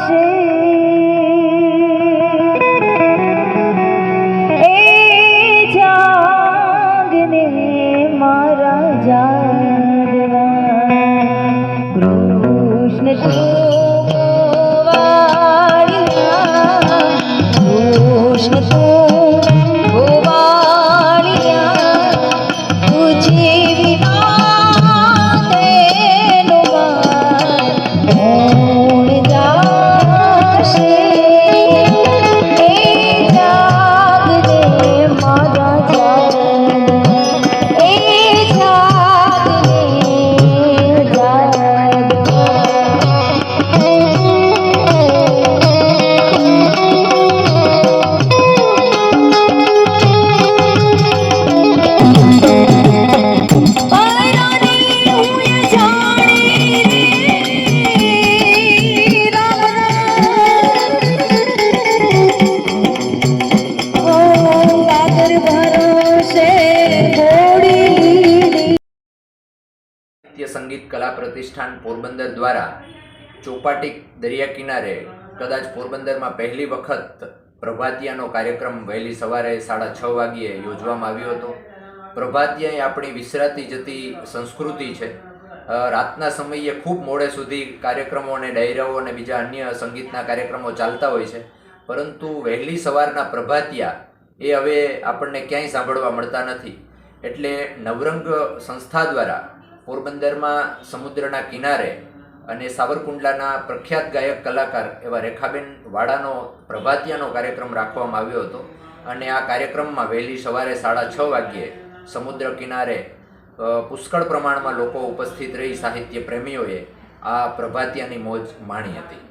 আসে પ્રતિષ્ઠાન પોરબંદર દ્વારા ચોપાટી દરિયા કિનારે કદાચ પોરબંદરમાં પહેલી વખત પ્રભાતિયાનો કાર્યક્રમ વહેલી સવારે સાડા છ વાગ્યે યોજવામાં આવ્યો હતો. પ્રભાતિયા એ આપણી વિસરાતી જતી સંસ્કૃતિ છે. રાતના સમયે ખૂબ મોડે સુધી કાર્યક્રમો અને ડાયરાઓ અને બીજા અન્ય સંગીતના કાર્યક્રમો ચાલતા હોય છે. પરંતુ વહેલી સવારના પ્રભાતિયા એ હવે આપણને ક્યાંય સાંભળવા મળતા નથી. એટલે નવરંગ સંસ્થા દ્વારા પોરબંદરમાં સમુદ્રના કિનારે અને સાવરકુંડલાના પ્રખ્યાત ગાયક કલાકાર એવા રેખાબેન વાડાનો પ્રભાતિયાનો કાર્યક્રમ રાખવામાં આવ્યો હતો. અને આ કાર્યક્રમમાં વહેલી સવારે સાડા છ વાગ્યે સમુદ્ર કિનારે પુષ્કળ પ્રમાણમાં લોકો ઉપસ્થિત રહી સાહિત્ય પ્રેમીઓએ આ પ્રભાતિયાની મોજ માણી હતી.